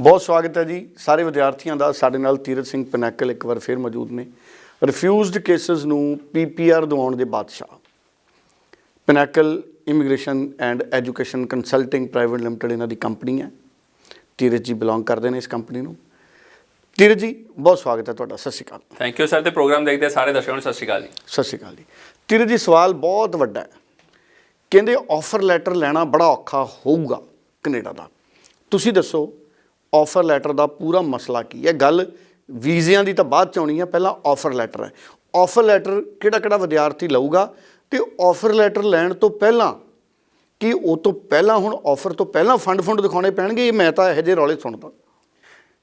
ਬਹੁਤ ਸਵਾਗਤ ਹੈ ਜੀ। ਸਾਰੇ ਵਿਦਿਆਰਥੀਆਂ ਦਾ ਸਾਡੇ ਨਾਲ ਤੀਰਤ ਸਿੰਘ ਪਨੈਕਲ ਇੱਕ ਵਾਰ ਫਿਰ ਮੌਜੂਦ ਨੇ। ਰਿਫਿਊਜ਼ਡ ਕੇਸਸ ਨੂੰ ਪੀਪੀਆਰ ਦਿਵਾਉਣ ਦੇ ਬਾਦਸ਼ਾਹ। Pinnacle immigration and education consulting private limited ਇਹਨਾਂ ਦੀ ਕੰਪਨੀ ਹੈ। ਤੀਰਤ ਜੀ ਬਿਲੋਂਗ ਕਰਦੇ ਨੇ ਇਸ ਕੰਪਨੀ ਨੂੰ। ਤੀਰਤ ਜੀ ਬਹੁਤ ਸਵਾਗਤ ਹੈ ਤੁਹਾਡਾ। ਸਤਿ ਸ਼੍ਰੀ ਅਕਾਲ। ਥੈਂਕ ਯੂ ਸਰ ਤੇ ਪ੍ਰੋਗਰਾਮ ਦੇਖਦੇ ਸਾਰੇ ਦਰਸ਼ਕਾਂ ਨੂੰ। ਸਤਿ ਸ਼੍ਰੀ ਅਕਾਲ ਜੀ। ਸਤਿ ਸ਼੍ਰੀ ਅਕਾਲ ਜੀ। ਤੀਰਤ ਜੀ ਸਵਾਲ ਬਹੁਤ ਵੱਡਾ ਹੈ। ਕਹਿੰਦੇ ਆਫਰ ਲੈਟਰ ਲੈਣਾ ਬੜਾ ਔਖਾ ਹੋਊਗਾ ਕੈਨੇਡਾ ਦਾ। ਤੁਸੀਂ ਦੱਸੋ ਆਫਰ ਲੈਟਰ ਦਾ ਪੂਰਾ ਮਸਲਾ ਕੀ ਹੈ? ਗੱਲ ਵੀਜ਼ਿਆਂ ਦੀ ਤਾਂ ਬਾਅਦ ਚ ਆਉਣੀ ਹੈ, ਪਹਿਲਾਂ ਆਫਰ ਲੈਟਰ ਹੈ। ਆਫਰ ਲੈਟਰ ਕਿਹੜਾ ਕਿਹੜਾ ਵਿਦਿਆਰਥੀ ਲਊਗਾ? ਤੇ ਆਫਰ ਲੈਟਰ ਲੈਣ ਤੋਂ ਪਹਿਲਾਂ ਕਿ ਉਹ ਤੋਂ ਪਹਿਲਾਂ ਹੁਣ ਆਫਰ ਤੋਂ ਪਹਿਲਾਂ ਫੰਡ ਫੰਡ ਦਿਖਾਉਣੇ ਪੈਣਗੇ, ਇਹ ਮੈਂ ਤਾਂ ਇਹੋ ਜਿਹੇ ਰੌਲੇ ਸੁਣਦਾ।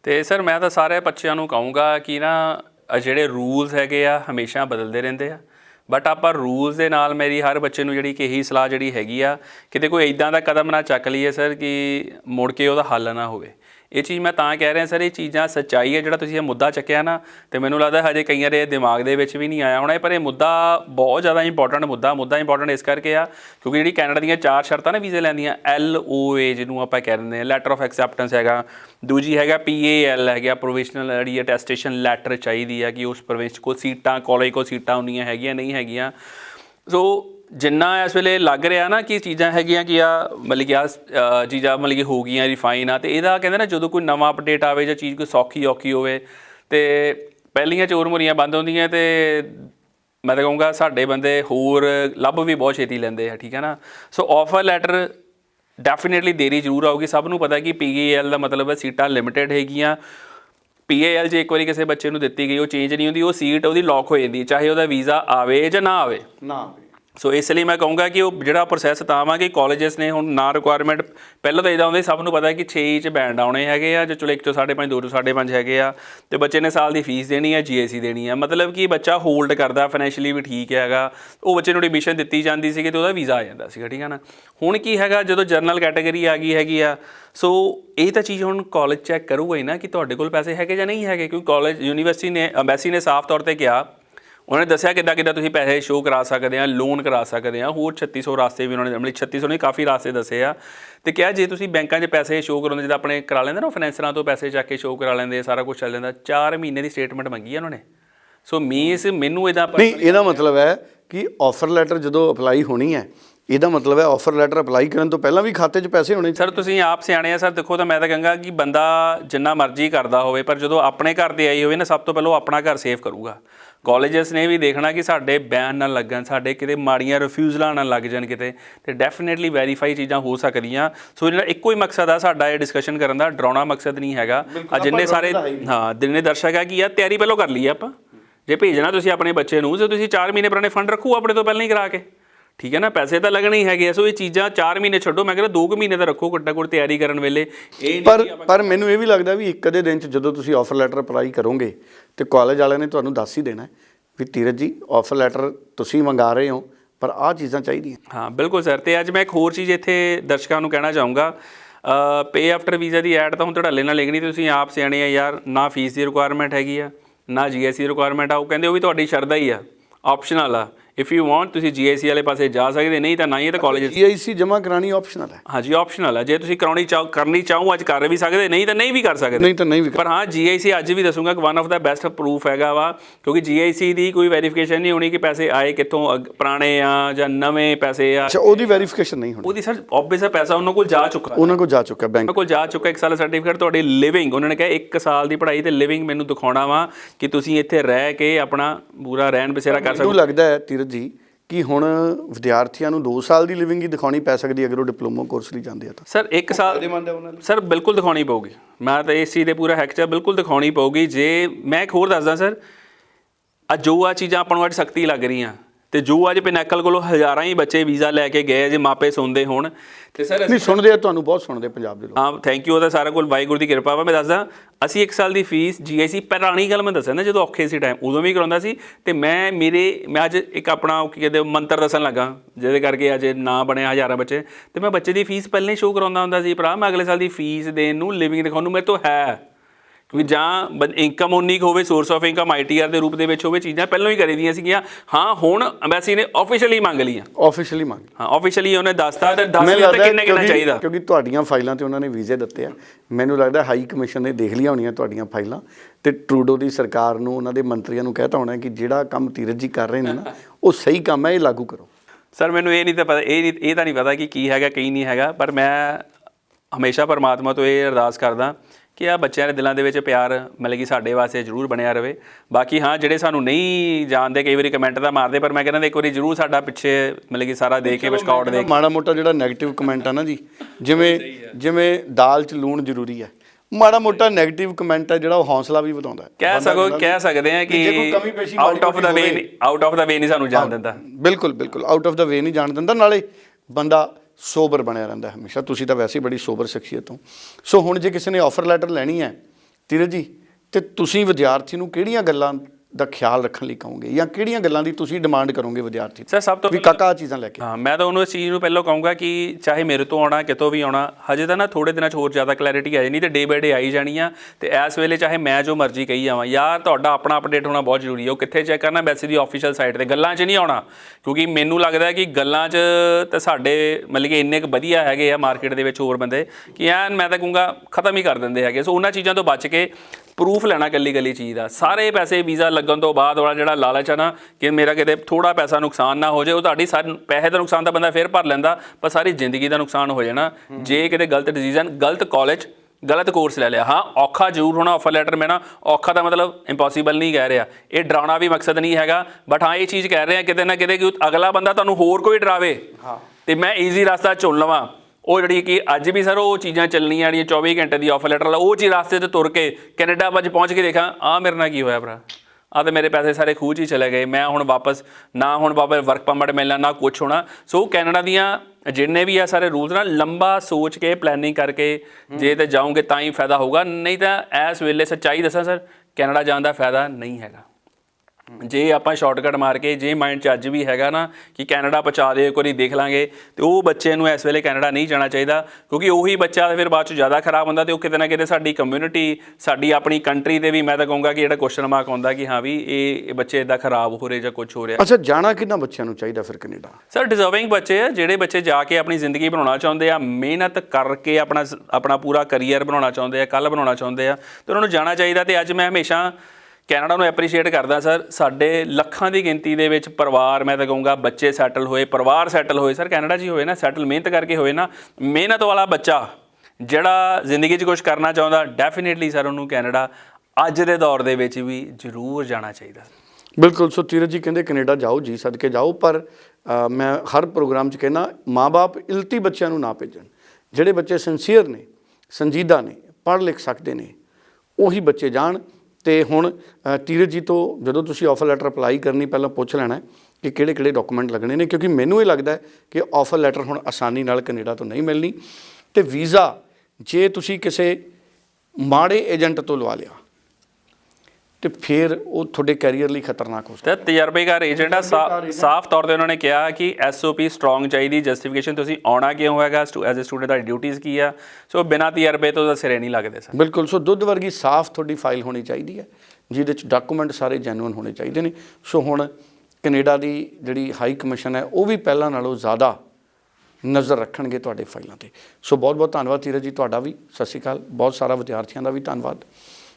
ਤੇ ਸਰ, ਮੈਂ ਤਾਂ ਸਾਰੇ ਬੱਚਿਆਂ ਨੂੰ ਕਹੂੰਗਾ ਕਿ ਨਾ ਜਿਹੜੇ ਰੂਲਸ ਹੈਗੇ ਆ, ਹਮੇਸ਼ਾ ਬਦਲਦੇ ਰਹਿੰਦੇ ਆ। ਬਟ ਆਪਾਂ ਰੂਲਸ ਦੇ ਨਾਲ ਮੇਰੀ ਹਰ ਬੱਚੇ ਨੂੰ ਜਿਹੜੀ ਕਿ ਇਹੀ ਸਲਾਹ ਜਿਹੜੀ ਹੈਗੀ ਆ ਕਿਤੇ ਕੋਈ ਇਦਾਂ ਦਾ ਕਦਮ ਨਾ ਚੱਕ ਲਈਏ ਸਰ, ਕਿ ਮੁੜ ਕੇ ਉਹਦਾ ਹੱਲ ਨਾ ਹੋਵੇ। ਇਹ ਚੀਜ਼ ਮੈਂ ਤਾਂ ਕਹਿ ਰਿਹਾ, ਸਰ, ਇਹ ਚੀਜ਼ਾਂ ਸੱਚਾਈ ਹੈ, ਜਿਹੜਾ ਤੁਸੀਂ ਇਹ ਮੁੱਦਾ ਚੱਕਿਆ ਨਾ, ਤੇ ਮੈਨੂੰ ਲੱਗਦਾ ਹਜੇ ਕਈਆਂ ਦੇ ਦਿਮਾਗ ਦੇ ਵਿੱਚ ਵੀ ਨਹੀਂ ਆਇਆ ਹੋਣਾ ਪਰ ਇਹ ਮੁੱਦਾ ਬਹੁਤ ਜ਼ਿਆਦਾ ਇੰਪੋਰਟੈਂਟ ਮੁੱਦਾ ਮੁੱਦਾ ਇੰਪੋਰਟੈਂਟ ਇਸ ਕਰਕੇ ਆ, ਕਿਉਂਕਿ ਜਿਹੜੀ ਕੈਨੇਡਾ ਦੀਆਂ ਚਾਰ ਸ਼ਰਤਾਂ ਨੇ ਵੀਜ਼ੇ ਲੈਂਦੀਆਂ ਐਲ ਓ ਏ ਜਿਹਨੂੰ ਆਪਾਂ ਕਹਿ ਦਿੰਦੇ ਹਾਂ ਲੈਟਰ ਆਫ ਐਕਸੈਪਟੈਂਸ ਹੈਗਾ, ਦੂਜੀ ਹੈਗਾ ਪੀ ਏ ਐਲ ਹੈਗਾ ਪ੍ਰੋਵੀਜ਼ਨਲ ਜਿਹੜੀ ਅਟੈਸਟੇਸ਼ਨ ਲੈਟਰ ਚਾਹੀਦੀ ਆ ਕਿ ਉਸ ਪ੍ਰੋਵਿੰਸ ਕੋਲ ਸੀਟਾਂ, ਕਾਲਜ ਕੋਲ ਸੀਟਾਂ ਹੁੰਦੀਆਂ ਹੈਗੀਆਂ, ਨਹੀਂ ਹੈਗੀਆਂ। ਸੋ ਜਿੰਨਾ ਇਸ ਵੇਲੇ ਲੱਗ ਰਿਹਾ ਨਾ ਕਿ ਚੀਜ਼ਾਂ ਹੈਗੀਆਂ ਕਿ ਆ, ਮਤਲਬ ਕਿ ਆ ਚੀਜ਼ਾਂ ਮਤਲਬ ਕਿ ਹੋ ਗਈਆਂ ਰਿਫਾਈਨ ਆ, ਤੇ ਇਹਦਾ ਕਹਿੰਦੇ ਨਾ ਜਦੋਂ ਕੋਈ ਨਵਾਂ ਅਪਡੇਟ ਆਵੇ ਜਾਂ ਚੀਜ਼ ਕੋਈ ਸੌਖੀ ਔਖੀ ਹੋਵੇ, ਤੇ ਪਹਿਲੀਆਂ ਚੋਰ ਮੁਰੀਆਂ ਬੰਦ ਹੁੰਦੀਆਂ ਤੇ ਮੈਂ ਤਾਂ ਕਹੂੰਗਾ ਸਾਡੇ ਬੰਦੇ ਹੋਰ ਲੱਭ ਵੀ ਬਹੁਤ ਛੇਤੀ ਲੈਂਦੇ ਆ, ਠੀਕ ਹੈ ਨਾ? ਸੋ ਆਫਰ ਲੈਟਰ ਡੈਫੀਨਿਟਲੀ ਦੇਰੀ ਜ਼ਰੂਰ ਆਊਗੀ। ਸਭ ਨੂੰ ਪਤਾ ਕਿ ਪੀਏਐਲ ਦਾ ਮਤਲਬ ਹੈ ਸੀਟਾਂ ਲਿਮਿਟਿਡ ਹੈਗੀਆਂ। ਪੀਏਐਲ ਜੇ ਇੱਕ ਵਾਰੀ ਕਿਸੇ ਬੱਚੇ ਨੂੰ ਦਿੱਤੀ ਗਈ, ਉਹ ਚੇਂਜ ਨਹੀਂ ਹੁੰਦੀ, ਉਹ ਸੀਟ ਉਹਦੀ ਲੌਕ ਹੋ ਜਾਂਦੀ ਚਾਹੇ ਉਹਦਾ ਵੀਜ਼ਾ ਆਵੇ ਜਾਂ ਨਾ ਆਵੇ। ਨਾ ਆਵੇ। ਸੋ ਇਸ ਲਈ ਮੈਂ ਕਹੂੰਗਾ ਕਿ ਉਹ ਜਿਹੜਾ ਪ੍ਰੋਸੈਸ ਤਾਂ ਵਾ ਕਿ ਕਾਲਜਸ ਨੇ ਹੁਣ ਨਾ ਰਿਕੁਆਇਰਮੈਂਟ ਪਹਿਲਾਂ ਤਾਂ ਇਹਦਾ ਹੁੰਦੇ ਸਭ ਨੂੰ ਪਤਾ ਹੈ ਕਿ 6 ਚ ਬੈਂਡ ਆਉਣੇ ਹੈਗੇ ਆ, ਜੋ ਚਲੋ 1 ਤੋਂ 5.5 2 ਤੋਂ 5.5 ਹੈਗੇ ਆ, ਤੇ ਬੱਚੇ ਨੇ ਸਾਲ ਦੀ ਫੀਸ ਦੇਣੀ ਹੈ ਜੀਏਸੀ ਦੇਣੀ ਹੈ ਮਤਲਬ ਕਿ ਬੱਚਾ ਹੋਲਡ ਕਰਦਾ ਫਾਈਨੈਂਸ਼ੀਅਲੀ ਵੀ ਠੀਕ ਹੈਗਾ, ਉਹ ਬੱਚੇ ਨੂੰ ਐਡਮਿਸ਼ਨ ਦਿੱਤੀ ਜਾਂਦੀ ਸੀ ਤੇ ਉਹਦਾ ਵੀਜ਼ਾ ਆ ਜਾਂਦਾ ਸੀਗਾ, ਠੀਕ ਹੈ ਨਾ? ਹੁਣ ਕੀ ਹੈਗਾ, ਜਦੋਂ ਜਨਰਲ ਕੈਟਾਗਰੀ ਆ ਗਈ ਹੈਗੀ ਆ ਸੋ ਇਹ ਤਾਂ ਚੀਜ਼ ਹੁਣ ਕਾਲਜ ਚੈੱਕ ਕਰੂਗਾ ਹੀ ਨਾ ਕਿ ਤੁਹਾਡੇ ਕੋਲ ਪੈਸੇ ਹੈਗੇ ਜਾਂ ਨਹੀਂ ਹੈਗੇ, ਕਿਉਂਕਿ ਕਾਲਜ ਯੂਨੀਵਰਸਿਟੀ ਨੇ ਐਮਬੈਸੀ ਨੇ ਸਾਫ਼ ਤੌਰ ਤੇ ਕਿਹਾ ਉਹਨਾਂ ਨੇ ਦੱਸਿਆ ਕਿੱਦਾਂ ਕਿੱਦਾਂ ਤੁਸੀਂ ਪੈਸੇ ਸ਼ੋਅ ਕਰਾ ਸਕਦੇ ਆ ਲੋਨ ਕਰਾ ਸਕਦੇ ਆ। ਹੋਰ 3600 ਰਾਸਤੇ ਵੀ ਉਹਨਾਂ ਨੇ ਮਤਲਬ 3600 ਨਹੀਂ, ਕਾਫੀ ਰਾਸਤੇ ਦੱਸੇ ਆ। ਤੇ ਕਿਹਾ ਜੇ ਤੁਸੀਂ ਬੈਂਕਾਂ 'ਚ ਪੈਸੇ ਸ਼ੋਅ ਕਰਾਉਂਦੇ, ਜਿੱਦਾਂ ਆਪਣੇ ਕਰਾ ਲੈਂਦੇ ਨਾ ਫਾਈਨੈਂਸਰਾਂ ਤੋਂ ਪੈਸੇ ਚੱਕ ਕੇ ਸ਼ੋਅ ਕਰਾ ਲੈਂਦੇ, ਸਾਰਾ ਕੁਝ ਚੱਲ ਜਾਂਦਾ 4 ਮਹੀਨੇ ਦੀ ਸਟੇਟਮੈਂਟ ਮੰਗੀ ਆ ਉਹਨਾਂ ਨੇ। ਸੋ ਮੀਨਸ ਮੈਨੂੰ ਇਹਦਾ ਨਹੀਂ, ਇਹਦਾ ਮਤਲਬ ਹੈ ਕਿ ਆਫਰ ਲੈਟਰ ਜਦੋਂ ਅਪਲਾਈ ਹੋਣੀ ਹੈ ਇਹਦਾ ਮਤਲਬ ਹੈ ਆਫਰ ਲੈਟਰ ਅਪਲਾਈ ਕਰਨ ਤੋਂ ਪਹਿਲਾਂ ਵੀ ਖਾਤੇ 'ਚ ਪੈਸੇ ਹੋਣੇ ਸਰ ਤੁਸੀਂ ਆਪ ਸਿਆਣੇ ਆ ਸਰ ਦੇਖੋ ਤਾਂ ਮੈਂ ਤਾਂ ਕਹਾਂਗਾ ਕਿ ਬੰਦਾ ਜਿੰਨਾ ਮਰਜ਼ੀ ਕਰਦਾ ਹੋਵੇ ਪਰ ਜਦੋਂ ਆਪਣੇ ਘਰ ਤੇ ਆਈ ਹੋਵੇ ਨਾ ਸਭ ਤੋਂ ਪਹਿਲਾਂ ਉਹ ਆਪਣਾ ਘਰ ਸੇਵ ਕਰੂਗਾ। ਕਾਲਜਸ ਨੇ ਵੀ ਦੇਖਣਾ ਕਿ ਸਾਡੇ ਬੈਨ ਨਾ ਲੱਗਣ ਸਾਡੇ ਕਿਤੇ ਮਾੜੀਆਂ ਰਿਫਿਊਜ਼ਲਾਂ ਨਾ ਲੱਗ ਜਾਣ ਕਿਤੇ ਤੇ ਡੈਫੀਨਿਟਲੀ ਵੈਰੀਫਾਈ ਚੀਜ਼ਾਂ ਹੋ ਸਕਦੀਆਂ। ਸੋ ਜਿਹੜਾ ਇੱਕੋ ਹੀ ਮਕਸਦ ਆ ਸਾਡਾ ਇਹ ਡਿਸਕਸ਼ਨ ਕਰਨ ਦਾ ਡਰਾਉਣਾ ਮਕਸਦ ਨਹੀਂ ਹੈਗਾ। ਆ ਜਿੰਨੇ ਸਾਰੇ ਹਾਂ ਜਿੰਨੇ ਦਰਸ਼ਕ ਆ ਕੀ ਆ ਤਿਆਰੀ ਪਹਿਲਾਂ ਕਰ ਲਈ ਆਪਾਂ। ਜੇ ਭੇਜਣਾ ਤੁਸੀਂ ਆਪਣੇ ਬੱਚੇ ਨੂੰ ਤੇ ਤੁਸੀਂ 4 ਮਹੀਨੇ ਪੁਰਾਣੇ ਫੰਡ ਰੱਖੋ ਆਪਣੇ ਤੋਂ ਪਹਿਲਾਂ ਹੀ ਕਰਾ ਕੇ। ਠੀਕ ਹੈ ਨਾ ਪੈਸੇ ਤਾਂ ਲੱਗਣੇ ਹੀ ਹੈਗੇ ਸੋ ਇਹ ਚੀਜ਼ਾਂ 4 ਮਹੀਨੇ ਛੱਡੋ ਮੈਂ ਕਹਿੰਦਾ 2 ਮਹੀਨੇ ਤਾਂ ਰੱਖੋ ਘੱਟਾ ਘੱਟ ਤਿਆਰੀ ਕਰਨ ਵੇਲੇ। ਇਹ ਪਰ ਪਰ ਮੈਨੂੰ ਇਹ ਵੀ ਲੱਗਦਾ ਵੀ ਇੱਕ ਅੱਧੇ ਦਿਨ 'ਚ ਜਦੋਂ ਤੁਸੀਂ ਆਫਰ ਲੈਟਰ ਅਪਲਾਈ ਕਰੋਗੇ ਤੇ ਕਾਲਜ ਵਾਲਿਆਂ ਨੇ ਤੁਹਾਨੂੰ ਦੱਸ ਹੀ ਦੇਣਾ ਵੀ ਧੀਰਜ ਜੀ ਆਫਰ ਲੈਟਰ ਤੁਸੀਂ ਮੰਗਾ ਰਹੇ ਹੋ ਪਰ ਆਹ ਚੀਜ਼ਾਂ ਚਾਹੀਦੀਆਂ। ਹਾਂ ਬਿਲਕੁਲ ਸਰ ਤੇ ਅੱਜ ਮੈਂ ਇੱਕ ਹੋਰ ਚੀਜ਼ ਇੱਥੇ ਦਰਸ਼ਕਾਂ ਨੂੰ ਕਹਿਣਾ ਚਾਹੂੰਗਾ। ਪੇ ਆਫਟਰ ਵੀਜ਼ਾ ਦੀ ਐਡ ਤਾਂ ਹੁਣ ਤੁਹਾਡੇ ਨਾਲ ਲਿਖਣੀ ਤੁਸੀਂ ਆਪ ਸਿਆਣੇ ਆ ਯਾਰ ਨਾ ਫੀਸ ਦੀ ਰਿਕੁਆਇਰਮੈਂਟ ਹੈਗੀ ਆ ਨਾ ਜੀਐਸਸੀ ਦੀ ਰਿਕੁਆਇਰਮੈਂਟ ਆ ਉਹ ਕਹਿੰਦੇ ਉਹ ਵੀ ਤੁਹਾਡੀ ਸ਼ਰਧਾ ਹੀ ਆ ਆਪਸ਼ਨਲ ਆ। ਇਫ ਯੂ ਵਾਂਟ ਤੁਸੀਂ ਜੀਐਸਸੀ ਵਾਲੇ ਪਾਸੇ ਜਾ ਸਕਦੇ ਨਹੀਂ ਤਾਂ ਨਾ ਹੀ ਤਾਂ ਕਾਲਜ ਜੀਆਈਸੀ ਜਮ੍ਹਾਂ ਕਰਾਣੀ ਆਪਸ਼ਨਲ ਹੈ। ਹਾਂਜੀ ਆਪਸ਼ਨਲ ਆ ਜੇ ਤੁਸੀਂ ਕਰਾਉਣੀ ਚਾਹੋ ਕਰਨੀ ਚਾਹੋ ਅੱਜ ਕਰ ਵੀ ਸਕਦੇ ਨਹੀਂ ਤਾਂ ਨਹੀਂ ਵੀ ਕਰ ਸਕਦੇ। ਨਹੀਂ ਤਾਂ ਨਹੀਂ ਵੀ ਪਰ ਹਾਂ GIC ਅੱਜ ਵੀ ਦੱਸੂਗਾ ਕਿ one of the best proof ਹੈਗਾ ਵਾ ਕਿਉਂਕਿ GIC ਦੀ ਕੋਈ ਵੈਰੀਫਿਕੇਸ਼ਨ ਨਹੀਂ ਹੋਣੀ ਕਿ ਪੈਸੇ ਆਏ ਕਿੱਥੋਂ ਪੁਰਾਣੇ ਆ ਜਾਂ ਨਵੇਂ ਪੈਸੇ ਆ। ਅੱਛਾ ਉਹਦੀ ਵੈਰੀਫਿਕੇਸ਼ਨ ਨਹੀਂ ਹੋਣੀ। ਉਹਦੀ ਸਰ ਆਬਵੀਅਸ ਹੈ ਪੈਸਾ ਉਹਨਾਂ ਕੋਲ ਜਾ ਚੁੱਕਾ ਉਹਨਾਂ ਕੋਲ ਜਾ ਚੁੱਕਾ ਬੈਂਕ ਕੋਲ ਜਾ ਚੁੱਕਾ ਇੱਕ ਸਾਲ ਸਰਟੀਫਿਕੇਟ ਤੁਹਾਡੀ ਲਿਵਿੰਗ ਉਹਨਾਂ ਨੇ ਕਿਹਾ ਇੱਕ ਸਾਲ ਦੀ ਪੜ੍ਹਾਈ ਤੇ ਲਿਵਿੰਗ ਮੈਨੂੰ ਦਿਖਾਉਣਾ ਵਾ ਕਿ ਤੁਸੀਂ ਇੱਥੇ ਰਹਿ ਕੇ ਆਪਣਾ ਪੂਰਾ ਰਹਿਣ ਬਸੇਰਾ ਕਰ ਸਕਦੇ ਮੈਨੂੰ ਲੱਗਦਾ ਹੈ ਤੀਰਜ ਜੀ ਕਿ ਹੁਣ ਵਿਦਿਆਰਥੀਆਂ ਨੂੰ 2 ਸਾਲ ਦੀ ਲਿਵਿੰਗ ਹੀ ਦਿਖਾਉਣੀ ਪੈ ਸਕਦੀ ਹੈ ਅਗਰ ਉਹ ਡਿਪਲੋਮਾ ਕੋਰਸ ਲਈ ਜਾਂਦੇ ਆ ਤਾਂ। ਸਰ ਇੱਕ ਸਾਲ ਮੰਨਦੇ ਉਹਨਾਂ ਸਰ ਬਿਲਕੁਲ ਦਿਖਾਉਣੀ ਪਊਗੀ। ਮੈਂ ਤਾਂ ਇਸ ਚੀਜ਼ ਦੇ ਪੂਰਾ ਹੈਕ ਚ ਆ, ਬਿਲਕੁਲ ਦਿਖਾਉਣੀ ਪਊਗੀ। ਜੇ ਮੈਂ ਇੱਕ ਹੋਰ ਦੱਸਦਾ ਸਰ। ਆ ਜੋ ਆ ਚੀਜ਼ਾਂ ਆਪਾਂ ਨੂੰ ਅੱਜ ਸਖਤੀ ਲੱਗ ਰਹੀਆਂ ਤੇ ਜੋ ਅੱਜ ਪਿਨੈਕਲ ਕੋਲੋਂ ਹਜ਼ਾਰਾਂ ਹੀ ਬੱਚੇ ਵੀਜ਼ਾ ਲੈ ਕੇ ਗਏ ਜੇ ਮਾਪੇ ਸੁਣਦੇ ਹੋਣ। ਤੇ ਸਰ ਨਹੀਂ ਸੁਣਦੇ ਆ ਤੁਹਾਨੂੰ ਬਹੁਤ ਸੁਣਦੇ ਪੰਜਾਬ ਦੇ ਲੋਕ। ਹਾਂ ਥੈਂਕ ਯੂ ਉਹਦਾ ਸਾਰਾ ਕੋਲ ਵਾਹਿਗੁਰੂ ਦੀ ਕਿਰਪਾ ਵਾ। ਮੈਂ ਦੱਸਦਾ ਅਸੀਂ ਇੱਕ ਸਾਲ ਦੀ ਫੀਸ ਜੀਆਈਸੀ ਪੁਰਾਣੀ ਗੱਲ ਮੈਂ ਦੱਸਿਆ ਨਾ ਜਦੋਂ ਔਖੇ ਸੀ ਟਾਈਮ ਉਦੋਂ ਵੀ ਕਰਾਉਂਦਾ ਸੀ। ਤੇ ਮੈਂ ਮੇਰੇ ਮੈਂ ਅੱਜ ਇੱਕ ਆਪਣਾ ਕੀ ਕਹਿੰਦੇ ਮੰਤਰ ਦੱਸਣ ਲੱਗਾ ਜਿਹਦੇ ਕਰਕੇ ਅੱਜ ਨਾ ਬਣਿਆ ਹਜ਼ਾਰਾਂ ਬੱਚੇ। ਤੇ ਮੈਂ ਬੱਚੇ ਦੀ ਫੀਸ ਪਹਿਲਾਂ ਹੀ ਸ਼ੋਅ ਕਰਾਉਂਦਾ ਹੁੰਦਾ ਸੀ ਭਰਾ ਮੈਂ ਅਗਲੇ ਸਾਲ ਦੀ ਫੀਸ ਦੇਣ ਨੂੰ ਲਿਵਿੰਗ ਦਿਖਾਉਣ ਨੂੰ ਮੇਰੇ ਤੋਂ ਹੈ। ਕਿਉਂਕਿ ਜਾਂ ਇਨਕਮ ਉਨੀ ਕੁ ਹੋਵੇ ਸੋਰਸ ਆਫ ਇਨਕਮ ਆਈਟੀਆਰ ਦੇ ਰੂਪ ਦੇ ਵਿੱਚ ਹੋਵੇ ਚੀਜ਼ਾਂ ਪਹਿਲਾਂ ਹੀ ਕਰੀ ਦੀਆਂ ਸੀਗੀਆਂ। ਹਾਂ ਹੁਣ ਐਮਬੈਸੀ ਨੇ ਆਫੀਸ਼ੀਅਲੀ ਮੰਗ ਲਈਆਂ। ਆਫੀਸ਼ੀਅਲੀ ਮੰਗ ਹਾਂ ਆਫੀਸ਼ੀਅਲੀ ਉਹਨੇ ਦੱਸਤਾ ਤੇ 10 ਮੈਨੂੰ ਮਿੰਟ ਲੱਗਦਾ ਕਿੰਨੇ ਕਿੰਨਾ ਚਾਹੀਦਾ। ਕਿਉਂਕਿ ਤੁਹਾਡੀਆਂ ਫਾਈਲਾਂ ਤੇ ਉਹਨਾਂ ਨੇ ਵੀਜ਼ੇ ਦਿੱਤੇ ਆ। ਮੈਨੂੰ ਲੱਗਦਾ ਹਾਈ ਕਮਿਸ਼ਨ ਨੇ ਦੇਖ ਲਿਆ ਹੋਣੀਆਂ ਤੁਹਾਡੀਆਂ ਫਾਈਲਾਂ ਤੇ ਟਰੂਡੋ ਦੀ ਸਰਕਾਰ ਨੂੰ ਉਹਨਾਂ ਦੇ ਮੰਤਰੀਆਂ ਨੂੰ ਕਹਿਤਾ ਹੋਣਾ ਕਿ ਜਿਹੜਾ ਕੰਮ ਧੀਰਜ ਜੀ ਕਰ ਰਹੇ ਨੇ ਨਾ ਉਹ ਸਹੀ ਕੰਮ ਹੈ ਇਹ ਲਾਗੂ ਕਰੋ। ਸਰ ਮੈਨੂੰ ਇਹ ਨਹੀਂ ਤਾਂ ਪਤਾ ਇਹ ਨਹੀਂ ਇਹ ਤਾਂ ਨਹੀਂ ਪਤਾ ਕਿ ਕੀ ਹੈਗਾ ਕੀ ਨਹੀਂ ਹੈਗਾ ਪਰ ਮੈਂ ਹਮੇਸ਼ਾ ਪਰਮਾਤਮਾ ਤੋਂ ਇਹ ਅਰਦਾਸ ਕਰਦਾ ਕਿ ਆ ਬੱਚਿਆਂ ਦੇ ਦਿਲਾਂ ਦੇ ਵਿੱਚ ਪਿਆਰ ਮਤਲਬ ਕਿ ਸਾਡੇ ਵਾਸਤੇ ਜ਼ਰੂਰ ਬਣਿਆ ਰਵੇ। ਬਾਕੀ ਹਾਂ ਜਿਹੜੇ ਸਾਨੂੰ ਨਹੀਂ ਜਾਣਦੇ ਕਈ ਵਾਰੀ ਕਮੈਂਟ ਤਾਂ ਮਾਰਦੇ ਪਰ ਮੈਂ ਕਹਿੰਦਾ ਇੱਕ ਵਾਰੀ ਜ਼ਰੂਰ ਸਾਡਾ ਪਿੱਛੇ ਮਤਲਬ ਕਿ ਸਾਰਾ ਦੇ ਕੇ ਵਿਸਕਾਊਟ ਦੇ ਮਾੜਾ ਮੋਟਾ ਜਿਹੜਾ 네ਗੇਟਿਵ ਕਮੈਂਟ ਆ ਨਾ ਜੀ ਜਿਵੇਂ ਜਿਵੇਂ ਦਾਲ 'ਚ ਲੂਣ ਜ਼ਰੂਰੀ ਹੈ ਮਾੜਾ ਮੋਟਾ 네ਗੇਟਿਵ ਕਮੈਂਟ ਹੈ ਜਿਹੜਾ ਉਹ ਹੌਸਲਾ ਵੀ ਵਧਾਉਂਦਾ ਕਹਿ ਸਕੋ ਕਹਿ ਸਕਦੇ ਆ ਕਿ ਜੇ ਕੋਈ ਕਿ ਕਮੀ ਪੇਸ਼ੀ out of the way out of the way ਨਹੀਂ ਸਾਨੂੰ ਜਾਣ ਦਿੰਦਾ। ਬਿਲਕੁਲ ਬਿਲਕੁਲ ਆਊਟ ਆਫ ਦਾ ਵੇ ਨਹੀਂ ਜਾਣ ਦਿੰਦਾ। ਨਾਲੇ ਬੰਦਾ ਸੋਬਰ ਬਣਿਆ ਰਹਿੰਦਾ ਹਮੇਸ਼ਾ। ਤੁਸੀਂ ਤਾਂ ਵੈਸੇ ਹੀ ਬੜੀ ਸੋਬਰ ਸ਼ਖਸੀਅਤ ਹੋ। ਸੋ ਹੁਣ ਜੇ ਕਿਸੇ ਨੇ ਆਫਰ ਲੈਟਰ ਲੈਣੀ ਹੈ, ਧੀਰਜ ਜੀ, ਤੇ ਤੁਸੀਂ ਵਿਦਿਆਰਥੀ ਨੂੰ ਕਿਹੜੀਆਂ ਗੱਲਾਂ ਦਾ ਖਿਆਲ ਰੱਖਣ ਲਈ ਕਹੋਗੇ ਜਾਂ ਕਿਹੜੀਆਂ ਗੱਲਾਂ ਦੀ ਤੁਸੀਂ ਡਿਮਾਂਡ ਕਰੋਗੇ ਵਿਦਿਆਰਥੀ ਸਰ ਸਭ ਤੋਂ ਵੀ ਕਾਕਾ ਆਹ ਚੀਜ਼ਾਂ ਲੈ ਕੇ ਹਾਂ ਮੈਂ ਤਾਂ ਉਹਨੂੰ ਇਸ ਚੀਜ਼ ਨੂੰ ਪਹਿਲਾਂ ਕਹੂੰਗਾ ਕਿ ਚਾਹੇ ਮੇਰੇ ਤੋਂ ਆਉਣਾ ਕਿਤੋਂ ਵੀ ਆਉਣਾ ਹਜੇ ਤਾਂ ਨਾ ਥੋੜੇ ਦਿਨਾਂ 'ਚ ਹੋਰ ਜ਼ਿਆਦਾ ਕਲੈਰਿਟੀ ਆ ਜਾਣੀ ਤੇ ਡੇ ਬਾਏ ਡੇ ਆਈ ਜਾਣੀ ਆ ਤੇ ਇਸ ਵੇਲੇ ਚਾਹੇ ਮੈਂ ਜੋ ਮਰਜ਼ੀ ਕਹੀ ਜਾਵਾਂ ਯਾਰ ਤੁਹਾਡਾ ਆਪਣਾ ਅਪਡੇਟ ਹੋਣਾ ਬਹੁਤ ਜ਼ਰੂਰੀ ਹੈ ਉਹ ਕਿੱਥੇ ਚੈੱਕ ਕਰਨਾ ਵੈਸੇ ਦੀ ਆਫੀਸ਼ੀਅਲ ਸਾਈਟ ਤੇ ਗੱਲਾਂ 'ਚ ਨਹੀਂ ਆਉਣਾ ਕਿਉਂਕਿ ਮੈਨੂੰ ਲੱਗਦਾ ਹੈ ਕਿ ਗੱਲਾਂ 'ਚ ਤਾਂ ਸਾਡੇ ਮਤਲਬ ਕਿ ਇੰਨੇ ਕੁ ਵਧੀਆ ਹੈਗੇ ਆ ਮਾਰਕੀਟ ਦੇ ਵਿੱਚ ਹੋਰ ਬੰਦੇ ਕਿ ਐਨ ਮੈਂ ਤਾਂ ਕਹੂੰਗਾ ਖਤਮ ਹੀ ਕਰ ਦਿੰਦੇ ਹੈਗੇ ਸੋ ਉਹਨਾਂ ਚੀਜ਼ਾਂ ਤੋਂ ਬਚ ਕੇ ਪ੍ਰੂਫ ਲੈਣਾ ਕੱਲੀ ਕੱਲੀ ਚੀਜ਼ ਦਾ। ਸਾਰੇ ਪੈਸੇ ਵੀਜ਼ਾ ਲੱਗਣ ਤੋਂ ਬਾਅਦ ਵਾਲਾ ਜਿਹੜਾ ਲਾਲਚ ਆ ਨਾ ਕਿ ਮੇਰਾ ਕਿਤੇ ਥੋੜਾ ਪੈਸਾ ਨੁਕਸਾਨ ਨਾ ਹੋ ਜਾਏ ਉਹ ਤੁਹਾਡੀ ਸਾਰੀ ਪੈਸੇ ਦਾ ਨੁਕਸਾਨ ਤਾਂ ਬੰਦਾ ਫੇਰ ਭਰ ਲੈਂਦਾ ਪਰ ਸਾਰੀ ਜ਼ਿੰਦਗੀ ਦਾ ਨੁਕਸਾਨ ਹੋ ਜਾਣਾ। ਜੇ ਕਿਤੇ ਗਲਤ ਡਿਸੀਜਨ ਗਲਤ ਕਾਲਜ ਗਲਤ ਕੋਰਸ ਲੈ ਲਿਆ। ਹਾਂ ਔਖਾ ਜ਼ਰੂਰ ਹੋਣਾ ਆਫਰ ਲੈਟਰ ਮੈਂ ਨਾ ਔਖਾ ਦਾ ਮਤਲਬ ਇੰਪੋਸੀਬਲ ਨਹੀਂ ਕਹਿ ਰਿਹਾ। ਇਹ ਡਰਾਉਣਾ ਵੀ ਮਕਸਦ ਨਹੀਂ ਹੈਗਾ। ਬਟ ਹਾਂ ਇਹ ਚੀਜ਼ ਕਹਿ ਰਹੇ ਆ ਕਿਤੇ ਨਾ ਕਿਤੇ ਕਿ ਅਗਲਾ ਬੰਦਾ ਤੁਹਾਨੂੰ ਹੋਰ ਕੋਈ ਡਰਾਵੇ। ਹਾਂ। ਤੇ ਮੈਂ ਈਜ਼ੀ ਰਸਤਾ ਚੁਣ ਲਵਾਂ। ਉਹ ਜਿਹੜੀ ਕਿ ਅੱਜ ਵੀ ਸਰ ਉਹ ਚੀਜ਼ਾਂ ਚੱਲਣੀਆਂ, ਜਿਹੜੀਆਂ 24 ਘੰਟੇ ਦੀ ਆਫਰ ਲੈਟਰ ਵਾਲਾ, ਉਹ ਚੀਜ਼ ਰਸਤੇ ਤੇ ਤੁਰ ਕੇ ਕੈਨੇਡਾ ਅੱਜ ਪਹੁੰਚ ਕੇ ਦੇਖਾਂ ਆ ਮੇਰੇ ਨਾਲ ਕੀ ਹੋਇਆ ਭਰਾ? ਆ ਤੇ ਮੇਰੇ ਪੈਸੇ ਸਾਰੇ ਖੂਹ 'ਚ ਹੀ ਚਲੇ ਗਏ, ਮੈਂ ਹੁਣ ਵਾਪਸ, ਨਾ ਹੁਣ ਵਾਪਸ ਵਰਕ ਪਰਮਿਟ ਮਿਲਣਾ, ਨਾ ਕੁਝ ਹੋਣਾ। ਸੋ ਕੈਨੇਡਾ ਦੀਆਂ ਜਿੰਨੇ ਵੀ ਆ ਸਾਰੇ ਰੂਲਸ ਨਾ, ਲੰਬਾ ਸੋਚ ਕੇ ਪਲੈਨਿੰਗ ਕਰਕੇ ਜੇ ਤੇ ਜਾਓਗੇ ਤਾਂ ਹੀ ਫਾਇਦਾ ਹੋਊਗਾ, ਨਹੀਂ ਤਾਂ ਇਸ ਵੇਲੇ ਸੱਚਾਈ ਦੱਸਾਂ ਸਰ, ਕੈਨੇਡਾ ਜਾਣ ਦਾ ਫਾਇਦਾ ਨਹੀਂ ਹੈਗਾ। ਜੇ ਆਪਾਂ ਸ਼ਾਰਟਕਟ ਮਾਰ ਕੇ ਜੇ ਮਾਈਂਡ 'ਚ ਅੱਜ ਵੀ ਹੈਗਾ ਨਾ ਕਿ ਕੈਨੇਡਾ ਪਹੁੰਚਾ ਦੇ ਇੱਕ ਵਾਰੀ ਦੇਖ ਲਾਂਗੇ ਤੇ ਉਹ ਬੱਚੇ ਨੂੰ ਇਸ ਵੇਲੇ ਕੈਨੇਡਾ ਨਹੀਂ ਜਾਣਾ ਚਾਹੀਦਾ ਕਿਉਂਕਿ ਉਹੀ ਬੱਚਾ ਫਿਰ ਬਾਅਦ 'ਚ ਜ਼ਿਆਦਾ ਖਰਾਬ ਹੁੰਦਾ ਤੇ ਉਹ ਕਿਤੇ ਨਾ ਕਿਤੇ ਸਾਡੀ ਕਮਿਊਨਿਟੀ ਸਾਡੀ ਆਪਣੀ ਕੰਟਰੀ ਤੇ ਵੀ ਮੈਂ ਤਾਂ ਕਹੂੰਗਾ ਕਿ ਜਿਹੜਾ ਕੁਐਸਚਨ ਮਾਰਕ ਆਉਂਦਾ ਕਿ ਹਾਂ ਵੀ ਇਹ ਬੱਚੇ ਇਦਾਂ ਖਰਾਬ ਹੋ ਰਹੇ ਜਾਂ ਕੁਝ ਹੋ ਰਿਹਾ। ਅੱਛਾ ਜਾਣਾ ਕਿੰਨਾ ਬੱਚਿਆਂ ਨੂੰ ਚਾਹੀਦਾ ਫਿਰ ਕੈਨੇਡਾ? ਸਰ ਡਿਜ਼ਰਵਿੰਗ ਬੱਚੇ ਆ ਜਿਹੜੇ ਬੱਚੇ ਜਾ ਕੇ ਆਪਣੀ ਜ਼ਿੰਦਗੀ ਬਣਾਉਣਾ ਚਾਹੁੰਦੇ ਆ ਮਿਹਨਤ ਕਰਕੇ ਆਪਣਾ ਆਪਣਾ ਪੂਰਾ ਕੈਰੀਅਰ ਬਣਾਉਣਾ ਚਾਹੁੰਦੇ ਆ ਕੱਲ ਬਣਾਉਣਾ ਚਾਹੁੰਦੇ ਆ ਤੇ ਉਹਨਾਂ ਨੂੰ ਜਾਣਾ ਚਾਹੀਦਾ ਤੇ ਅੱਜ ਮੈਂ ਹਮੇਸ਼ਾ ਕੈਨੇਡਾ ਨੂੰ ਐਪਰੀਸ਼ੀਏਟ ਕਰਦਾ ਸਰ ਸਾਡੇ ਲੱਖਾਂ ਦੀ ਗਿਣਤੀ ਦੇ ਵਿੱਚ ਪਰਿਵਾਰ, ਮੈਂ ਤਾਂ ਕਹੂੰਗਾ ਬੱਚੇ ਸੈਟਲ ਹੋਏ, ਪਰਿਵਾਰ ਸੈਟਲ ਹੋਏ ਸਰ ਕੈਨੇਡਾ 'ਚ ਹੀ ਹੋਏ ਨਾ ਸੈਟਲ ਮਿਹਨਤ ਕਰਕੇ ਹੋਏ ਨਾ, ਮਿਹਨਤ ਵਾਲਾ ਬੱਚਾ ਜਿਹੜਾ ਜ਼ਿੰਦਗੀ 'ਚ ਕੁਝ ਕਰਨਾ ਚਾਹੁੰਦਾ ਡੈਫੀਨੇਟਲੀ ਸਰ ਉਹਨੂੰ ਕੈਨੇਡਾ ਅੱਜ ਦੇ ਦੌਰ ਦੇ ਵਿੱਚ ਵੀ ਜ਼ਰੂਰ ਜਾਣਾ ਚਾਹੀਦਾ। ਬਿਲਕੁਲ, ਸੋ ਧੀਰਜ ਜੀ ਕਹਿੰਦੇ ਕੈਨੇਡਾ ਜਾਓ, ਜੀ ਸਦਕੇ ਜਾਓ, ਪਰ ਮੈਂ ਹਰ ਪ੍ਰੋਗਰਾਮ 'ਚ ਕਹਿੰਦਾ ਮਾਪੇ ਇਲਤੀ ਬੱਚਿਆਂ ਨੂੰ ਨਾ ਭੇਜਣ। ਜਿਹੜੇ ਬੱਚੇ ਸਿੰਸੀਅਰ ਨੇ, ਸੰਜੀਦਾ ਨੇ ਪੜ੍ਹ ਲਿਖ ਸਕਦੇ ਨੇ, ਉਹੀ ਬੱਚੇ ਜਾਣ ਤੇ ਹੁਣ ਅ, ਜੀ ਤੋਂ ਜਦੋਂ ਤੁਸੀਂ ਆਫਰ ਲੈਟਰ ਅਪਲਾਈ ਕਰਨੀ ਪਹਿਲਾਂ ਪੁੱਛ ਲੈਣਾ ਕਿ ਕਿਹੜੇ ਕਿਹੜੇ ਡਾਕੂਮੈਂਟ ਲੱਗਣੇ ਨੇ ਕਿਉਂਕਿ ਮੈਨੂੰ ਇਹ ਲੱਗਦਾ ਕਿ ਆਫਰ ਲੈਟਰ ਹੁਣ ਆਸਾਨੀ ਨਾਲ ਕੈਨੇਡਾ ਤੋਂ ਨਹੀਂ ਮਿਲਣੀ। ਤੇ ਵੀਜ਼ਾ ਜੇ ਤੁਸੀਂ ਕਿਸੇ ਮਾੜੇ ਏਜੰਟ ਤੋਂ ਲਵਾ ਲਿਆ ਤੇ ਫਿਰ ਉਹ ਤੁਹਾਡੇ ਕੈਰੀਅਰ ਲਈ ਖਤਰਨਾਕ ਹੋ ਸਕਦਾ। ਤੇ ਤਜਰਬੇਕਾਰ ਏਜੰਟ ਆ ਸਾਫ਼ ਤੌਰ ਤੇ ਉਹਨਾਂ ਨੇ ਕਿਹਾ ਕਿ ਐਸਓਪੀ ਸਟਰੋਂਗ ਚਾਹੀਦੀ ਜਸਟੀਫਿਕੇਸ਼ਨ ਤੁਸੀਂ ਆਉਣਾ ਕਿਉਂ ਹੈਗਾ ਐਜ਼ ਅ ਸਟੂਡੈਂਟ ਦਾ ਡਿਊਟੀਆਂ ਕੀ ਆ? ਸੋ ਬਿਨਾਂ ਤਜਰਬੇ ਤੋਂ ਤਾਂ ਸਿਰੇ ਨਹੀਂ ਲੱਗਦੇ ਸਰ। ਬਿਲਕੁਲ ਸੋ ਦੁੱਧ ਵਰਗੀ ਸਾਫ਼ ਤੁਹਾਡੀ ਫਾਈਲ ਹੋਣੀ ਚਾਹੀਦੀ ਹੈ ਜਿਹਦੇ ਚ ਡਾਕੂਮੈਂਟ ਸਾਰੇ ਜੈਨੂਇਨ ਹੋਣੇ ਚਾਹੀਦੇ ਨੇ। ਸੋ ਹੁਣ ਕੈਨੇਡਾ ਦੀ ਜਿਹੜੀ ਹਾਈ ਕਮਿਸ਼ਨ ਹੈ ਉਹ ਵੀ ਪਹਿਲਾਂ ਨਾਲੋਂ ਜ਼ਿਆਦਾ ਨਜ਼ਰ ਰੱਖਣਗੇ ਤੁਹਾਡੇ ਫਾਈਲਾਂ ਤੇ। ਸੋ ਬਹੁਤ ਬਹੁਤ ਧੰਨਵਾਦ ਧੀਰਜ ਜੀ ਤੁਹਾਡਾ ਵੀ। ਸਤਿ ਸ਼੍ਰੀ ਅਕਾਲ। ਬਹੁਤ ਸਾਰਾ ਵਿਦਿਆਰਥੀਆਂ ਦਾ ਵੀ ਧੰਨਵਾਦ।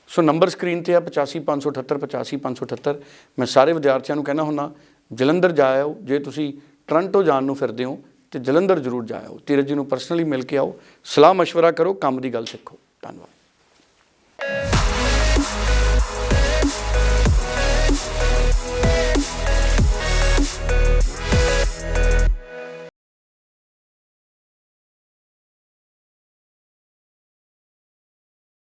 ਸੋ ਨੰਬਰ ਸਕਰੀਨ ਤੇ ਆ 855778 8557 ਮੈਂ ਸਾਰੇ ਵਿਦਿਆਰਥੀਆਂ ਨੂੰ ਕਹਿਣਾ ਹੁੰਦਾ ਜਲੰਧਰ ਜਾਇਓ, ਜੇ ਤੁਸੀਂ ਟ੍ਰਾਂਟੋ ਜਾਣ ਨੂੰ ਫਿਰਦੇ ਹੋ, ਤੇ ਜਲੰਧਰ ਜ਼ਰੂਰ ਜਾਇਓ। ਤੀਰਜ ਜੀ ਨੂੰ ਪਰਸਨਲੀ ਮਿਲ ਕੇ ਆਓ। ਸਲਾਹ مشورہ ਕਰੋ, ਕੰਮ ਦੀ ਗੱਲ ਸਿੱਖੋ। ਧੰਨਵਾਦ।